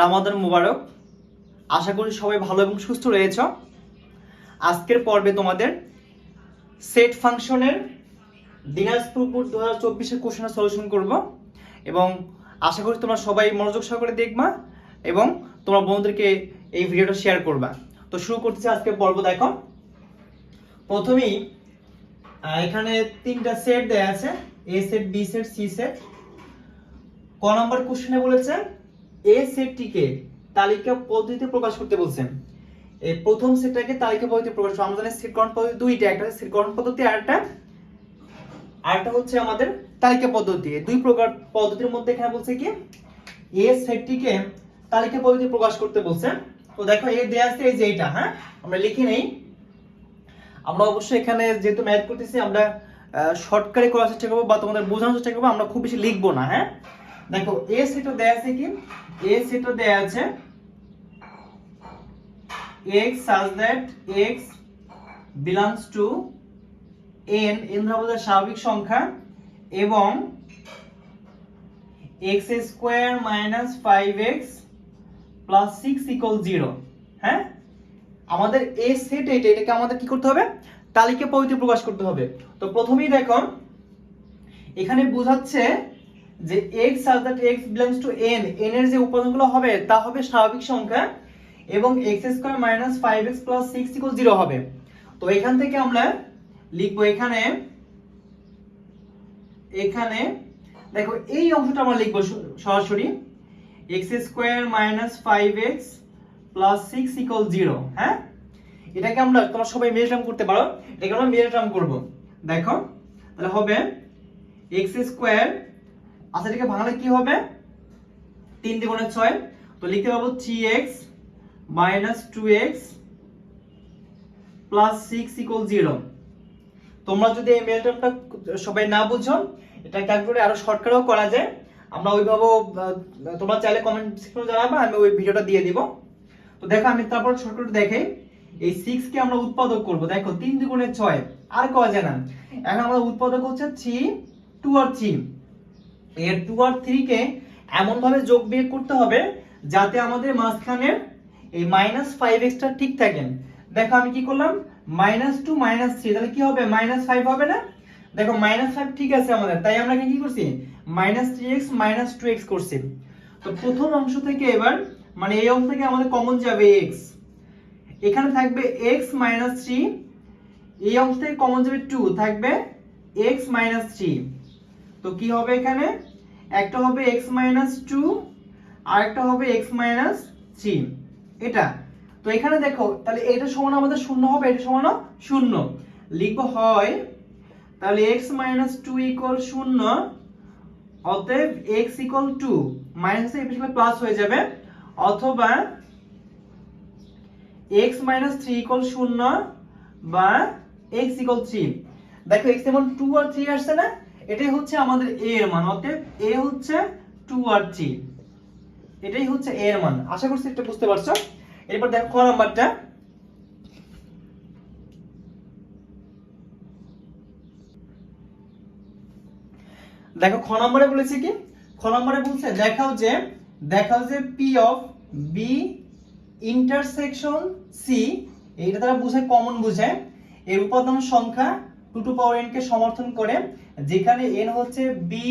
রামাদান মুবারক। আশা করি সবাই ভালো এবং সুস্থ রয়েছ। আজকের পর্বে তোমাদের সেট ফাংশনের দিনাজপুর দু হাজার চব্বিশের কোশ্চেনের সলিউশন করব এবং আশা করি তোমরা সবাই মনোযোগ সহকারে দেখবা এবং তোমার বন্ধুদেরকে এই ভিডিওটা শেয়ার করবা। তো শুরু করতেছি আজকে পর্ব দেখো। প্রথমেই এখানে তিনটা সেট দেয়া আছে A set B set C set ক নম্বর কোশ্চেনে বলেছে এ সেটটিকে তালিকা পদ্ধতিতে প্রকাশ করতে বলছেন। এই প্রথম সেটটাকে তালিকা পদ্ধতিতে প্রকাশ আমরা জানি পদ্ধতি দুইটা, একটা পদ্ধতি আর একটা, আরেকটা হচ্ছে আমাদের তালিকা পদ্ধতি। দুই প্রকার পদ্ধতির মধ্যে এখানে বলছে কি এ সেটটিকে তালিকা পদ্ধতিতে প্রকাশ করতে বলছে তো দেখো, এ দেয়া আছে, এই যে এইটা হ্যাঁ? আমরা লিখে নেই। আমরা অবশ্যই এখানে যেহেতু ম্যাথ করতেছি, আমরা শর্টকাটে করার চেষ্টা করব বা তোমাদের বোঝানোর চেষ্টা করব, আমরা খুব বেশি লিখব না হ্যাঁ? দেখো এ সেটও দেয়া আছে কি? এ সেটও দেয়া আছে x such that x belongs to n n হলো স্বাভাবিক সংখ্যা, এবং x square minus five x plus six equal zero হ্যাঁ? আমাদের এ সেট এটা, এটাকে আমাদের কি করতে হবে? তালিকা পদ্ধতি প্রকাশ করতে হবে। তো প্রথমেই দেখো, এখানে বোঝাচ্ছে যে x such that x belongs to n n এর যে উপাদানগুলো হবে, তা হবে স্বাভাবিক সংখ্যা এবং x square minus five x plus six equal zero হবে। তো এখান থেকে আমরা লিখব এখানে এখানে, দেখো এই অংশটা আমরা লিখব সরাসরি x square minus five x plus six equal zero হ্যাঁ? এটাকে আমরা, তোমরা সবাই মেজারাম করতে পারো, এটাকে আমরা মেজারাম করব। দেখো, তাহলে হবে এক্স স্কোয়ার আচ্ছা এটাকে ভাঙলে কি হবে? তিন দ্বিগুণে ছয়। তো লিখতে পাবো three x minus two x plus six equal zero তোমরা যদি এই মেল টার্মটা সবাই না বুঝো এটা ক্যালকুলেটর আরও শর্টকাটেও করা যায়। আমরা ওইভাবেও আহ, তোমরা চাইলে কমেন্ট সেকশনে জানাবে আমি ওই ভিডিওটা দিয়ে দিব। তো দেখো আমি তারপর শর্টকাট দেখে এই সিক্স কে আমরা উৎপাদক করব। দেখো তিন দুগুণে ছয়। আর করা যায় না। এখন আমরা উৎপাদক হচ্ছে থ্রি টু আর থ্রি এর টু আর থ্রি কে এমন ভাবে যোগ বিয়োগ করতে হবে যাতে আমাদের মাঝখানের এই মাইনাস ফাইভ এক্সটা ঠিক থাকে। দেখো আমি কি করলাম? মাইনাস টু মাইনাস থ্রি তাহলে কি হবে? মাইনাস ফাইভ হবে না? দেখো মাইনাস ফাইভ ঠিক আছে আমাদের, তাই আমরা কি করছি? Minus three x minus two x করছি। তো প্রথম অংশ থেকে এবার মানে এই অংশ থেকে আমাদের কমন যাবে এক্স এখানে থাকবে এক্স মাইনাস থ্রি এই অংশ থেকে কমন যাবে টু থাকবে এক্স মাইনাস থ্রি তো কি হবে এখানে? একটা হবে এক্স মাইনাস টু আর একটা হবে এক্স মাইনাস থ্রি এটা? তো এখানে দেখো, তাহলে এটা সমান আমাদের শূন্য হবে, এটা সমান শূন্য। লিখব হয়, তাহলে এক্স মাইনাস টু ইকুয়াল শূন্য, অতএব x equal two minus plus হয়ে যাবে। অথবা এক্স মাইনাস থ্রি ইকুয়াল শূন্য বা এক্স ইকুয়াল থ্রি দেখো এক্স যেমন টু আর থ্রি আসছে না এটাই হচ্ছে আমাদের এ এর মান, অতএব এ হচ্ছে টু আর থ্রি এটাই হচ্ছে এ এর মান। আশা করছি এটা বুঝতে পারছ? এরপর দেখো, ক নাম্বারটা? দেখো, খ নম্বরে বলেছে কি? খ নম্বরে বলছে, দেখাও যে দেখাও যে P of B intersection C এইটা তারা বুঝায় কমন বুঝায় এর উপাদান সংখ্যা টু টু পাওয়ার এন কে সমর্থন করে। যেখানে এন হচ্ছে বি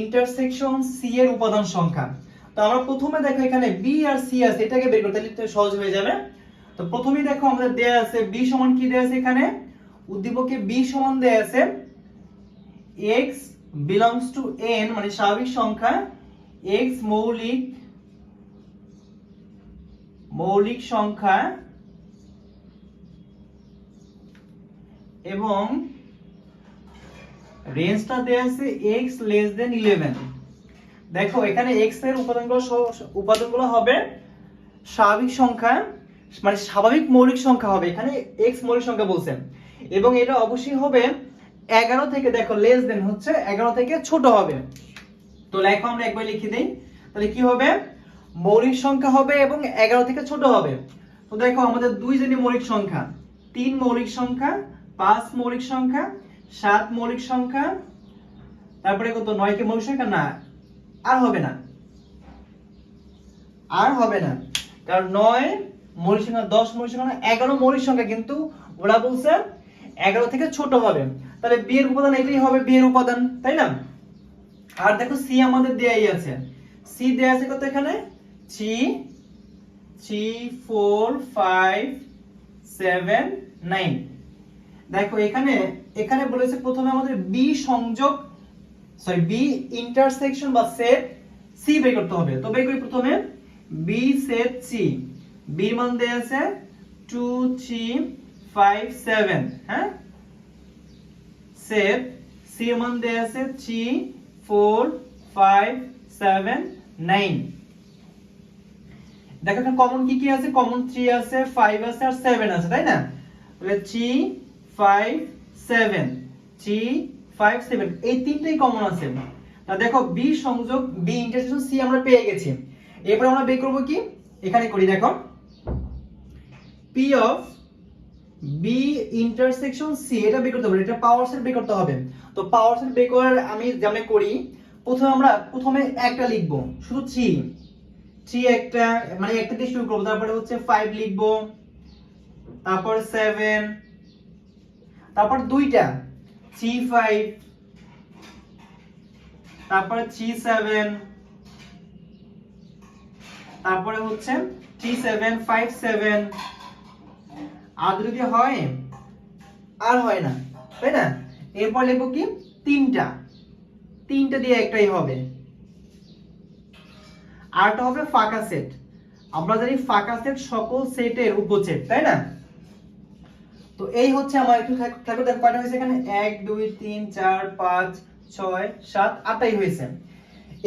ইন্টারসেকশন সি এর উপাদান সংখ্যা। তো আমরা প্রথমে দেখো এখানে বি আর সি আছে, এটাকে বের করতে লিখতে সহজ হয়ে যাবে। তো প্রথমেই দেখো আমাদের দেয়া আছে বি সমান কি দেয়া আছে এখানে? উদ্দীপকে বি সমান দেয়া আছে x belongs to n মানে স্বাভাবিক সংখ্যা x মৌলিক মৌলিক সংখ্যা এবং রেঞ্জটা দেয়া আছে x less than 11 দেখো, এখানে x এর উপাদানগুলো উপাদানগুলো হবে স্বাভাবিক সংখ্যা মানে স্বাভাবিক মৌলিক সংখ্যা হবে। এখানে x মৌলিক সংখ্যা বলছেন এবং এটা অবশ্যই হবে এগারো থেকে, দেখো লেস দেন হচ্ছে এগারো থেকে ছোট হবে। তো লেখো আমরা একবার লিখে দিই। তাহলে কি হবে? মৌলিক সংখ্যা হবে এবং এগারো থেকে ছোট হবে। তো দেখো, আমাদের দুই জনই মৌলিক সংখ্যা। তিন মৌলিক সংখ্যা, পাঁচ মৌলিক সংখ্যা সাত মৌলিক সংখ্যা তারপরে কত? নয় কে মৌলিক সংখ্যা? না আর হবে না। আর হবে না। কারণ নয় মৌলিক সংখ্যা দশ মৌলিক সংখ্যা না, এগারো মৌলিক সংখ্যা কিন্তু ওরা বলছে এগারো থেকে ছোট হবে। তাহলে বি এর উপাদান এটাই হবে বি এর উপাদান তাই না? আর দেখো সি আমাদের দেয়াই আছে। সি দেয়া আছে কত এখানে? Three three four five seven nine দেখো এখানে এখানে বলেছে প্রথমে আমাদের বি সংযোগ সরি বি ইন্টারসেকশন বা সেট সি বের করতে হবে। তো বের করি প্রথমে। বি সেট সি বি মান দেয়া আছে টু থ্রি ফাইভ সেভেন হ্যাঁ? সেট সি মান দেয়া আছে three four five seven nine দেখো এখানে কমন কি কি আছে? কমন থ্রি আছে ফাইভ আছে আর সেভেন আছে, তাই না? তাহলে three five seven three five seven এই তিনটেই কমন আছে। তা দেখো বি সংযোগ বি ইন্টারসেকশন সি আমরা পেয়ে গেছি। এরপর আমরা বের করব কি? এখানে করি, দেখো। P of B intersection C এটা বের করতে হবে। এটা পাওয়ার সেট বের করতে হবে। তো পাওয়ার সেট বের করার আমি যেমন করি, প্রথমে আমরা প্রথমে একটা লিখব। শুধু থ্রি থ্রি একটা মানে একটা দিয়ে শুরু করব। তারপরে হচ্ছে ফাইভ লিখব। তারপর সেভেন তারপর দুইটা, থ্রি ফাইভ, তারপরে থ্রি সেভেন, তারপরে হচ্ছে থ্রি সেভেন, ফাইভ সেভেন। আর যদি হয়? আর হয় না, তাই না? এরপর লিখব কি? তিনটা। তিনটা দিয়ে একটাই হবে। আরটা হবে ফাঁকা সেট। আমরা জানি ফাঁকা সেট সকল সেটের উপসেট তাই না? তো এই হচ্ছে আমার একটু খেয়াল দেখো কয়টা হয়েছে এখানে? এক, দুই, তিন, চার, পাঁচ, ছয়, সাত, আটটাই হয়েছে।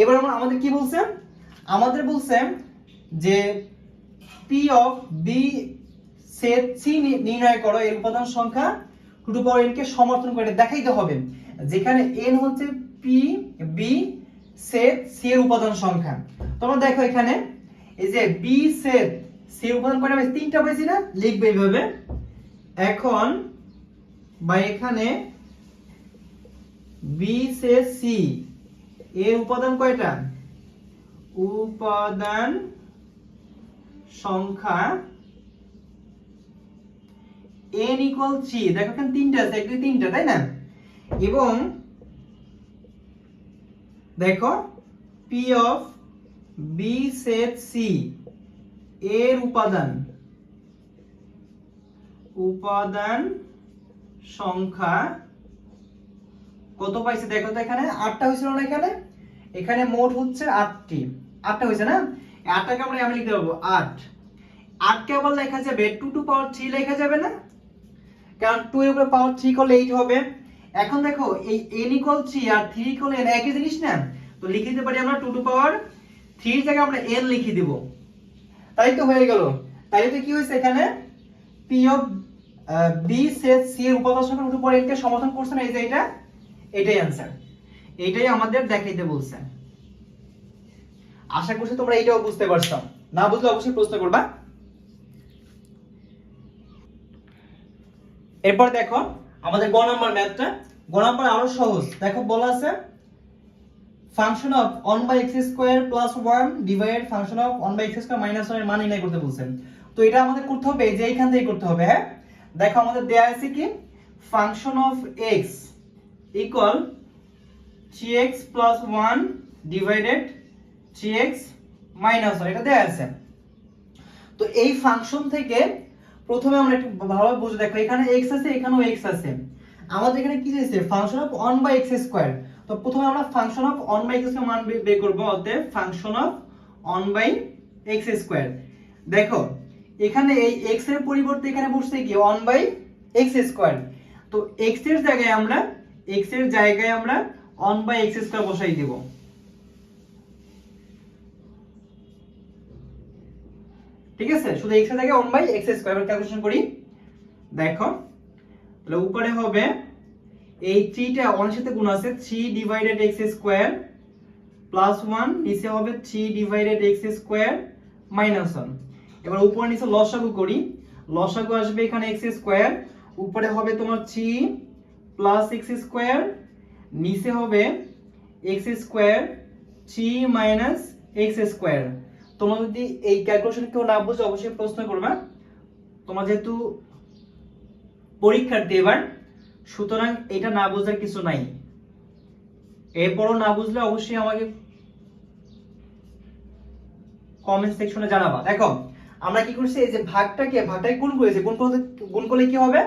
এবার আমরা আমাদের কি বলছে? আমাদের বলছে যে P of B set C নির্ণয় করো, এর উপাদান সংখ্যা টু টু পাওয়ার n কে সমর্থন করে দেখাইতে হবে। যেখানে n হচ্ছে পি বি সেট সি এর উপাদান সংখ্যা। তোমরা দেখো এখানে, এই যে বি সেট সি উপাদান কয়টা হয়েছে তিনটা হয়েছে না? লিখবে এইভাবে। এখন বা এখানে বি সেট সি এর উপাদান কয়টা? উপাদান সংখ্যা n ইকুয়াল 3 দেখো এখানে তিনটা আছে এক দুই তিনটা, তাই না? এবং দেখো P of b set c, এর উপাদান। উপাদান সংখ্যা কত পাইছে দেখো তো এখানে? আটটা হয়েছিল না এখানে? এখানে মোট হচ্ছে আটটি। আটটা হয়েছে না? আটটাকে আমরা আমি লিখতে পারব, আট। আটকে আবার লেখা যাবে টু টু পাওয়ার থ্রি লেখা যাবে না? কারণ টু এর উপরে পাওয়ার থ্রি করলে এইট হবে। এখন দেখো, এই এন ইকুয়াল থ্রি আর থ্রি ইকুয়াল এন একই জিনিস না? তো লিখে দিতে পারি আমরা টু টু পাওয়ার থ্রির জায়গায় আমরা এন লিখে দিব। তাই তো হয়ে গেল। তাই তো কি হয়েছে এখানে? P of B set C এর উপাদান এনকে সমাধান করছে না? এই যে এটা, এটাই অ্যান্সার আমাদের দেখাইতে বলছে। আশা করছি তোমরা বুঝতে না বুঝলে অবশ্যই প্রশ্ন করবা। এরপর দেখো, আমাদের গ ম্যাথটা। গ নাম্বার আরও সহজ। দেখো বলা আছে function of 1 by x square plus 1 divide function of 1 by minus 1 এর মান নির্ণয় করতে বলছেন। তো এটা আমাদের করতে হবে যে এইখান থেকে করতে হবে হ্যাঁ? দেখো আমাদের দেয়া আছে কি? Function of x equal 3x plus 1 divided 3x minus 1 এটা দেয়া আছে। তো এই ফাংশন থেকে প্রথমে আমরা একটু ভালোভাবে বুঝে দেখো, এখানে x আছে, এখানেও x আছে। আমাদের এখানে কি চাইছে function of 1 by x square তো প্রথমে আমরা ফাংশন অফ 1 বাই স্কয়ার মান বের করব, অতএব function of 1 by x square দেখো এখানে এই x এর পরিবর্তে এখানে বসছে কি? 1 বাই x স্কয়ার তো x এর জায়গায় আমরা, x এর জায়গায় আমরা 1 বাই x স্কয়ার বসাই দেব। ঠিক আছে? শুধু x এর জায়গায় 1 বাই x স্কয়ার এবার ক্যালকুলেশন করি। দেখো, তাহলে উপরে হবে, এই 3 টা 1 এর সাথে গুণ আছে 3 ডিভাইডেড x স্কয়ার প্লাস 1 নিচে হবে 3 ডিভাইডেড x স্কয়ার মাইনাস 1 এবার উপরে নিচে লসাগু করি। লসাগু আসবে এখানে x স্কয়ার উপরে হবে তোমার 3 প্লাস x স্কয়ার নিচে হবে x square 3 minus x square তোমরা যদি এই ক্যালকুলেশন কেউ না বুঝে অবশ্যই প্রশ্ন করবে। তোমার যেহেতু পরীক্ষার্থী এবার, সুতরাং এটা না বোঝার কিছু নাই। এরপরও না বুঝলে অবশ্যই আমাকে কমেন্ট সেকশনে জানাবা। দেখো আমরা কি করছি? এই যে ভাগটাকে ভাগটাকে গুণ করেছি। গুণ করতে, গুণ করলে কি হবে?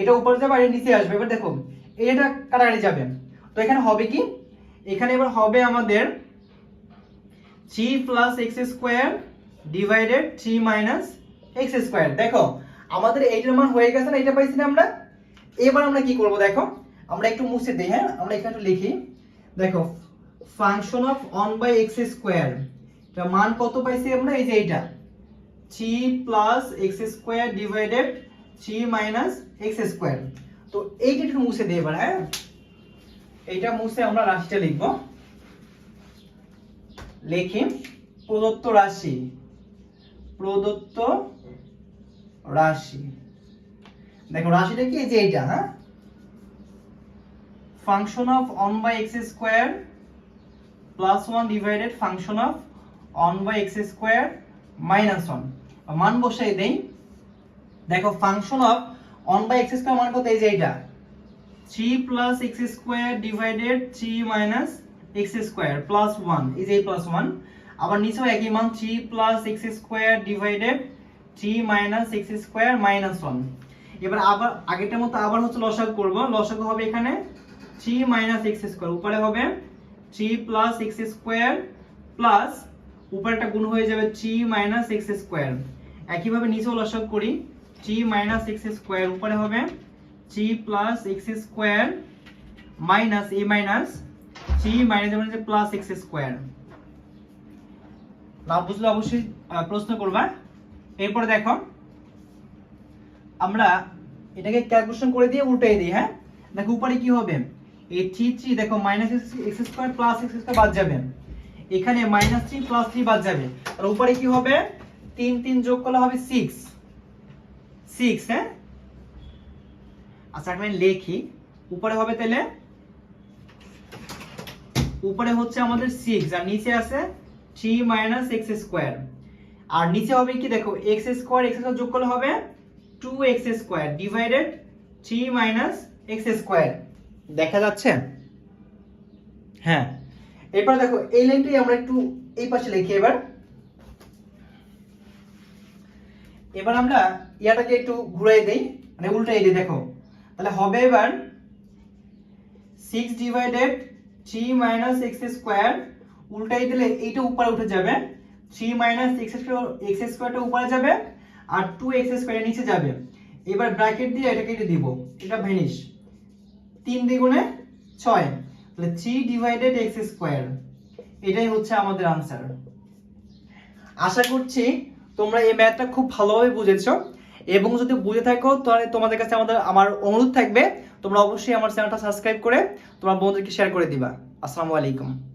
এটা উপরে যাবে আর নিচে আসবে। এবার দেখো, এটা কাটাকাটি যাবে। তো এখানে হবে কি? এখানে এবার হবে আমাদের three plus x square divided three minus x square দেখো, আমাদের এইটার মান হয়ে গেছে না এটা পাইছি না আমরা? এবার আমরা কি করব দেখো? আমরা একটু মুছে দিই হ্যাঁ? আমরা এখানে একটু লিখি। দেখো function of one by x square মান কত পাইছি আমরা? এই যে এইটা। Three plus x square divided three minus x square তো এইটা একটু মুছে দিই এবার হ্যাঁ? এইটা মুছে আমরা রাশিটা লিখব। লিখি, প্রদত্ত রাশি। প্রদত্ত রাশি। দেখো, রাশিটা কি? যে এইটা হ্যাঁ? Function of one by x square plus one divided function of one by x square minus one মান বসাই দেই। দেখো function of one by x square মান কত? এই যে এইটা। Three plus x square divided three minus x square plus one এই প্লাস ওয়ান আবার নিচেও একই মান three plus x square divided three minus x square minus one এবার আবার, আগেরটার মতো আবার হচ্ছে লসাগু করব। লসাগু হবে এখানে থ্রি মাইনাস এক্স স্কোয়ার উপরে হবে three plus x square plus উপরে একটা গুণ হয়ে যাবে থ্রি মাইনাস এক্স স্কোয়ার একইভাবে নিচেও লসাগু করি। থ্রি মাইনাস এক্স স্কোয়ার উপরে হবে। Three plus x square minus A minus three minus মানে প্লাস এক্স স্কোয়ার না বুঝলে অবশ্যই প্রশ্ন করবা। এরপরে দেখো, আমরা এটাকে ক্যালকুলেশন করে দিয়ে উল্টাই দিই হ্যাঁ? দেখো উপরে কি হবে? এই থ্রি থ্রি দেখো minus x square plus x square বাদ যাবে। এখানে মাইনাস থ্রি প্লাস থ্রি বাদ যাবে। আর উপরে কি হবে? তিন তিন যোগ করলে হবে সিক্স সিক্স হ্যাঁ? আচ্ছা আমি লিখি। উপরে হবে তাহলে? উপরে হচ্ছে আমাদের সিক্স আর নিচে আছে থ্রি মাইনাস এক্স স্কোয়ার আর নিচে হবে কি দেখো এক্স স্কোয়ার এক্স স্কোয়ার যোগ করলে হবে two x square divided three minus x square দেখা যাচ্ছে? হ্যাঁ। এরপর দেখো, এই লাইনটাই আমরা একটু এই পাশে লিখি এবার। এবার আমরা ইয়াটাকে একটু ঘুরাই দেই মানে উল্টাই দিই, দেখো। তাহলে হবে এবার six divided three minus x square উল্টাই দিলে এইটা উপরে উঠে যাবে। Three minus x square x স্কোয়ারটা উপরে যাবে আর টু এক্স স্কোয়ার নিচে যাবে। এবার ব্র্যাকেট দিয়ে এটা দিব, এটা ভ্যানিশ তিন দ্বিগুণে ছয়, তাহলে থ্রি ডিভাইডেড এক্স স্কোয়ার এটাই হচ্ছে আমাদের আনসার আশা করছি তোমরা এই ম্যাথটা খুব ভালোভাবে বুঝেছ। এবং যদি বুঝে থাকো, তাহলে তোমাদের কাছে আমাদের, আমার অনুরোধ থাকবে, তোমরা অবশ্যই আমার চ্যানেলটা সাবস্ক্রাইব করে তোমার বন্ধুদেরকে শেয়ার করে দিবা। আসসালামু আলাইকুম।